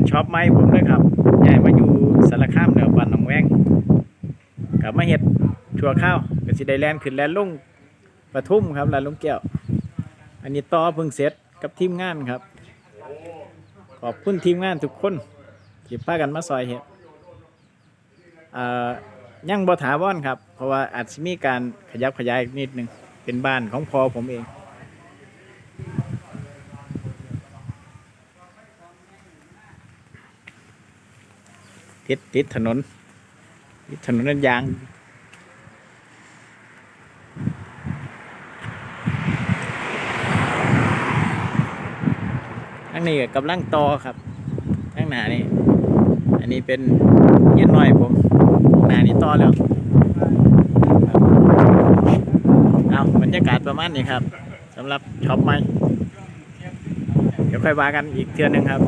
เป็นช็อปไม้ผมด้วยครับย้ายมาอยู่สารคามเหนือปันหนองแวงกลับมาเฮ็ดชั่วข้าวก็สิไดแลนขึ้นแลนลุงปทุมครับแลนลุงแก้ว อันนี้ต่อพิ่งเสร็จกับทีมงานครับ ขอบคุณทีมงานทุกคนที่พากันมาซอยเฮ็ดอ่ายังบ่ถาวรครับ เพราะว่าอาจจะมีการขยับขยายอีกนิดนึงเป็นบ้านของพอผมเอง ติดติดถนนติดถนนนั่นยางอันนี้ก็กำลังต่อครับข้งหน้านี่อันนี้เป็นเย็นหน่อยผมหน้านี้ต่อแล้วเอาบรรยากาศประมาณนี้ครับสำหรับช็อปใหม่เดี๋ยวค่อยว่ากันอีกเทื่อหนึ่งครับ